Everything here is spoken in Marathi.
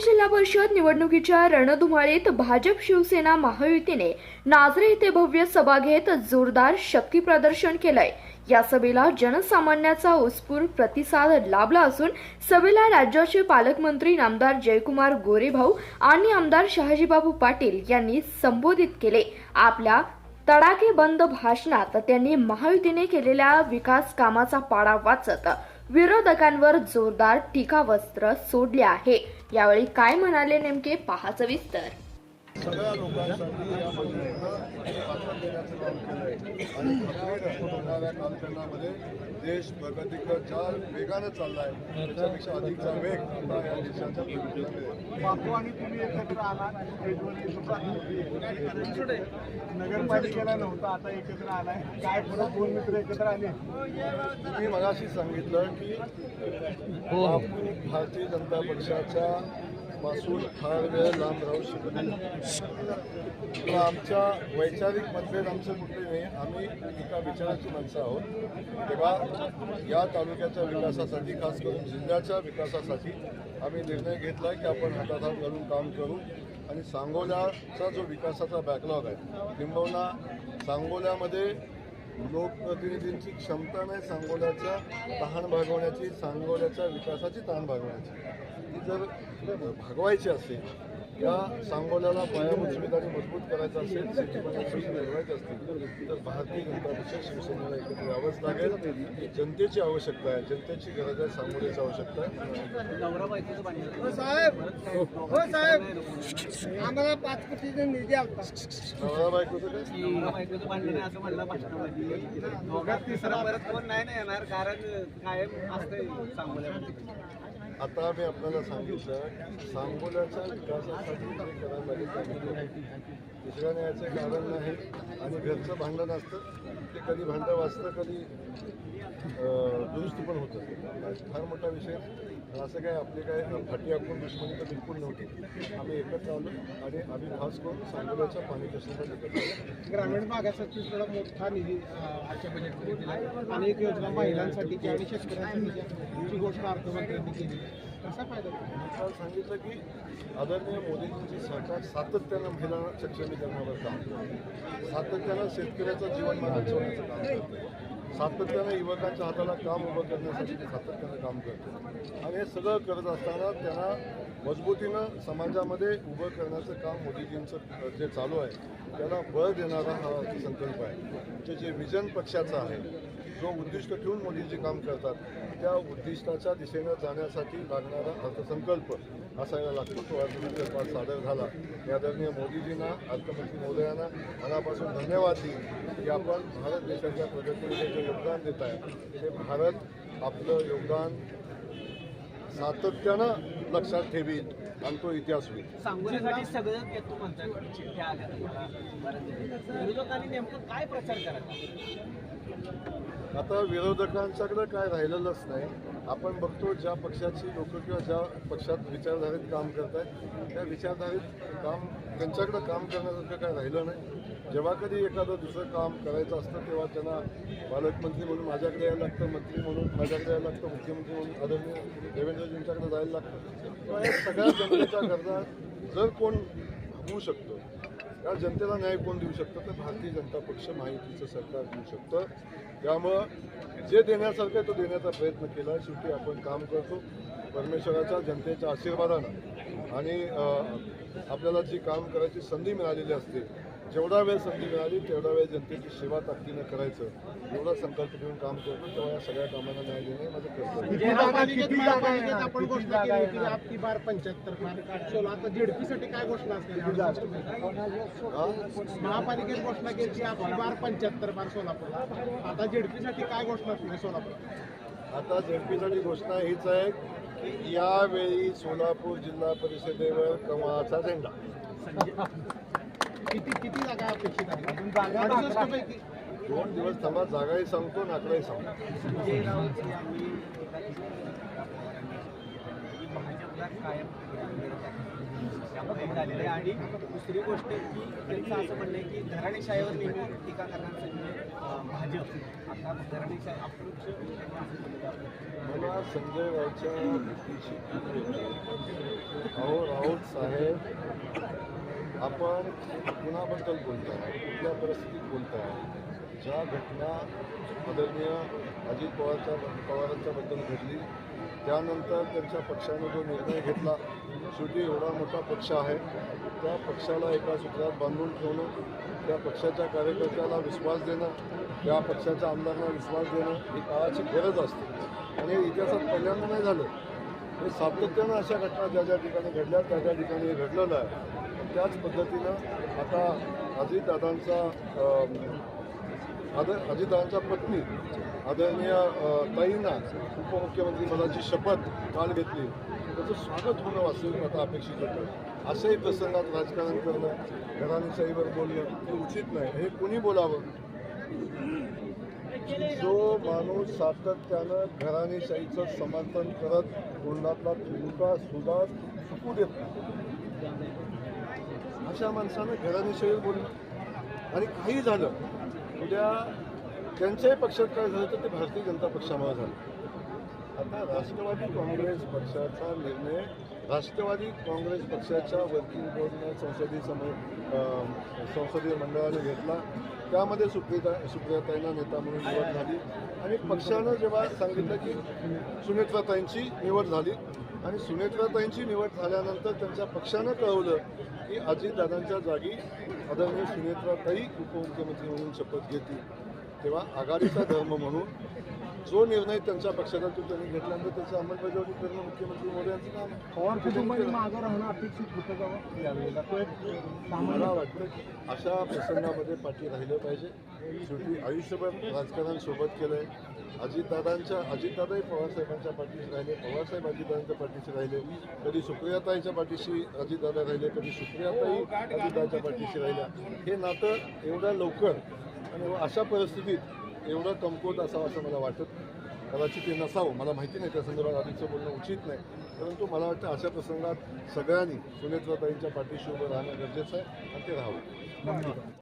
जिल्हा परिषद निवडणुकीच्या रणधुमाळीत भाजप शिवसेना महायुतीने नाझरे येथे भव्य सभा घेत जोरदार शक्ती प्रदर्शन केलंय. या सभेला जनसामान्याचा उत्स्फूर्त प्रतिसाद लाभला असून सभेला राज्याचे पालकमंत्री नामदार जयकुमार गोरेभाऊ आणि आमदार शहाजीबाबू पाटील यांनी संबोधित केले. आपल्या तडाखेबंद भाषणात त्यांनी महायुतीने केलेल्या विकास कामाचा पाडा वाचत विरोधकांवर जोरदार टीकावस्त्र सोडले आहे. यावेळी काय म्हणाले नेमके? पहा सविस्तर सगळ्या लोकांसाठी या मंदिरानं वाचन देण्याचं काम केलं आहे आणि होणाऱ्या कालखंडामध्ये देश प्रगतीकडे ज्या वेगानं चालला आहे त्याच्यापेक्षा अधिकचा वेग आता या देशाच्या बापू आणि तुम्ही एकत्र आला नगरपालिकेला नव्हता आता एकत्र आलाय. काय पुन्हा दोन मित्र एकत्र आले. मी मगाशी सांगितलं की बापू भारतीय जनता पक्षाच्या पासून फार वेळ लांब राहू शकत नाही आमच्या वैचारिक मतभेद आमचे कुठले नाही. आम्ही एका विचाराची माणसं आहोत. तेव्हा या तालुक्याच्या विकासासाठी खास करून जिल्ह्याच्या विकासासाठी आम्ही निर्णय घेतला की आपण हातात हात घालून काम करू आणि सांगोल्याचा जो विकासाचा बॅकलॉग आहे किंबहुना सांगोल्यामध्ये लोकप्रतिनिधींची क्षमता नाही सांगोल्याच्या तहान भागवण्याची सांगोल्याच्या विकासाची तहान भागवण्याची. ती जर भागवायची असेल या सांगोल्याला पायाभूत सुविधांनी मजबूत करायचं असेल शेतीमध्ये सुविधा मिळवायचे असतील तर भारतीय जनता पक्ष शिवसेनेला एकत्र यावंच लागेल. ही जनतेची आवश्यकता आहे जनतेची गरज आहे सांगोल्याची आवश्यकता आहे. हो साहेब हो साहेब. आम्हाला पाच कोटीचा निधी आलता. नवरा बायकोचं काय? दोघात तिसरा परत कोण नाही ना येणार कारण कायम असतंय सांगोल्यामध्ये. आता मी आपल्याला सांगितलं की सांगोल्याच्या विकासासाठी जे करायला दुसऱ्याने याचं कारण नाही आणि घरचं भांडण असतं ते कधी भांडं वाचतं कधी दुरुस्त पण होतं फार मोठा विषय असं काय आपली काय फाटी आखून दुश्मनी तर बिलकुल नव्हती. आम्ही एकत्र आलो आणि आम्ही खास करून सांगोल्याच्या पाणी प्रश्नासाठी एकत्र ग्रामीण भागासाठी थोडा मोठा निधी आजच्या बजेटमध्ये दिला अनेक योजना महिलांसाठी आणि शेतकऱ्यांसाठी घोषणा अर्थमंत्र्यांनी केली कसा फायदा सांगितलं की आदरणीय मोदींची सरकार सातत्यानं महिला सक्षमीकरणावर काम करते. सातत्यानं शेतकऱ्याचं जीवनमान उंचवण्याचं काम करते. सातत्यानं युवकांच्या हाताला काम उभं करण्यासाठी ते सातत्यानं काम करते. आणि हे सगळं करत असताना त्यांना मजबूतीनं समाजामध्ये उभं करण्याचं काम मोदीजींचं जे चालू आहे त्याला बळ देणारा हा संकल्प आहे. ते जे विजन पक्षाचं आहे जो उद्दिष्ट ठेवून मोदीजी काम करतात त्या उद्दिष्टाच्या दिशेनं जाण्यासाठी लागणारा अर्थसंकल्प असायला लागतो. तो अर्थसंकल्प सादर झाला मी आदरणीय मोदीजींना अर्थमंत्री महोदयांना मनापासून धन्यवाद देईन की आपण भारत देशाच्या प्रगतीमध्ये जे योगदान देत आहे ते भारत आपलं योगदान सातत्यानं लक्षात ठेवील आणि तो इतिहास होईल. सगळं म्हणतात विरोधकांनी नेमकं काय प्रचार करायचा? आता विरोधकांच्याकडं काय राहिलेलंच नाही. आपण बघतो ज्या पक्षाची लोक किंवा ज्या पक्षात विचारधारेत काम करत आहेत त्या विचारधारेत काम त्यांच्याकडं काम करण्यासारखं काय राहिलं नाही. जेव्हा कधी एखादं दुसरं काम करायचं असतं तेव्हा त्यांना पालकमंत्री म्हणून माझ्याकडे यायला लागतं मंत्री म्हणून माझ्याकडे यायला लागतं मुख्यमंत्री म्हणून आदरणीय देवेंद्रजींच्याकडे जायला लागतं. या सगळ्या जनतेच्या गरजा जर कोण होऊ शकतो या जनतेला न्याय कोण देऊ शकतं? तर भारतीय जनता पक्ष माहितीचं सरकार देऊ शकतं. त्यामुळं जे देण्यासारखं आहे तो देण्याचा प्रयत्न केला. शेवटी आपण काम करतो. परमेश्वराच्या जनतेच्या आशीर्वादानं. आणि आपल्याला जी काम करायची संधी मिळालेली असते जेवढा वेळ संधी मिळाली तेवढा वेळ जनतेची सेवा ताकदीनं करायचं. एवढा संकल्प घेऊन काम करतो तेव्हा या सगळ्या कामांना न्याय देणं माझं. महापालिकेत घोषणा केली होती आपकी बार पंच्याहत्तर बार सोळा आता जेडपीसाठी काय घोषणा असणार? महापालिकेत घोषणा केली आपली बार पंच्याहत्तर बार सोलापूर आता जेडपीसाठी काय घोषणा असणार सोलापूर आता झडपीसाठी घोषणा हीच आहे की यावेळी सोलापूर जिल्हा परिषदेवर कमळाचा झेंडा. किती किती जागा अपेक्षित आहे अडुसष्ट पैकी दोन दिवस थांबा जागाही सांगतो आणि आकडाही सांगतो संजय राऊत यांनी ही भाजपला कायम त्यामुळे झालेलं आहे. आणि दुसरी गोष्ट की त्यांचं असं म्हणणं आहे की धरणेशाहीवर नेहमी टीका करण्याचं म्हणजे भाजप. आता धरणेशाही अपक्ष मला संजय रावच्या भेटीची अहो राऊत साहेब आपण कुणाबद्दल बोलताय? कुठल्या परिस्थितीत बोलताय? ज्या घटना आदरणीय अजित पवारच्या पवारांच्या बद्दल घडली त्यानंतर त्यांच्या पक्षाने जो निर्णय घेतला शेवटी एवढा मोठा पक्ष आहे त्या पक्षाला एका सूत्रात बांधून ठेवणं त्या पक्षाच्या कार्यकर्त्याला विश्वास देणं त्या पक्षाच्या आमदारांना विश्वास देणं ही काळाची गरज असते. आणि हे इतिहासात पहिल्यांदा नाही झालं. हे सातत्यानं अशा घटना ज्या ज्या ठिकाणी घडल्या त्या त्या ठिकाणी हे घडलेलं आहे. त्याच पद्धतीनं आता अजितदादांचा आद आदर अजितदादांच्या पत्नी आदरणीय ताईंना उपमुख्यमंत्री पदाची शपथ काल घेतली. त्याचं स्वागत होणं वास्तविक आता अपेक्षित होतं. असंही प्रसंगात राजकारण करणं घराणेशाहीवर बोलणं हे उचित नाही. हे कुणी बोलावं? जो माणूस सातत्यानं घराणेशाहीचं समर्थन करत तोंडातला थुंका सुद्धा चुकू देत नाही. अशा माणसानं घराणेशाहीवर बोलणं. आणि काही झालं उद्या त्यांच्याही पक्षात काय झालं तर ते भारतीय जनता पक्षामुळे झालं. आता राष्ट्रवादी काँग्रेस पक्षाचा निर्णय राष्ट्रवादी काँग्रेस पक्षाच्या वर्किंग बोर्डनं संसदीय सम संसदीय मंडळाने घेतला. त्यामध्ये सुप्रिया सुप्रियाताईंना नेता म्हणून निवड झाली. आणि पक्षानं जेव्हा सांगितलं की सुनेत्राताईंची निवड झाली आणि सुनेत्राताईंची निवड झाल्यानंतर त्यांच्या पक्षानं कळवलं की अजितदादांच्या जागी आदरणीय सुनेत्राताई उपमुख्यमंत्री म्हणून शपथ घेतली. तेव्हा आघाडीचा धर्म म्हणून जो निर्णय त्यांच्या पक्षाचा तो त्यांनी घेतल्यानंतर त्याची अंमलबजावणी करणं मुख्यमंत्री मोदी यांचं काम आहे. पवार कुटुंबाने केलं. राहणं अपेक्षित होतं का हो? मला वाटतं अशा प्रसंगामध्ये पाठी राहिलं पाहिजे. शेवटी आयुष्यभर राजकारण सोबत केलंय. अजितदादांच्या अजितदादाही पवारसाहेबांच्या पाठीशी राहिले पवारसाहेब अजितदादांच्या पाठीशी राहिले. कधी सुप्रियाताईच्या पाठीशी अजितदादा राहिले कधी सुप्रियाताई अजितदादाच्या पाठीशी राहिल्या. हे नातं एवढ्या लवकर आणि अशा परिस्थितीत एवढं कमकुवत असावं असं मला वाटत कदाचित ते नसावं. मला माहिती नाही त्या संदर्भात आधीचं बोलणं उचित नाही. परंतु मला वाटतं अशा प्रसंगात सगळ्यांनी सुनेत्राताईंच्या पाठीशी उभं राहणं गरजेचं आहे आणि ते राहावं.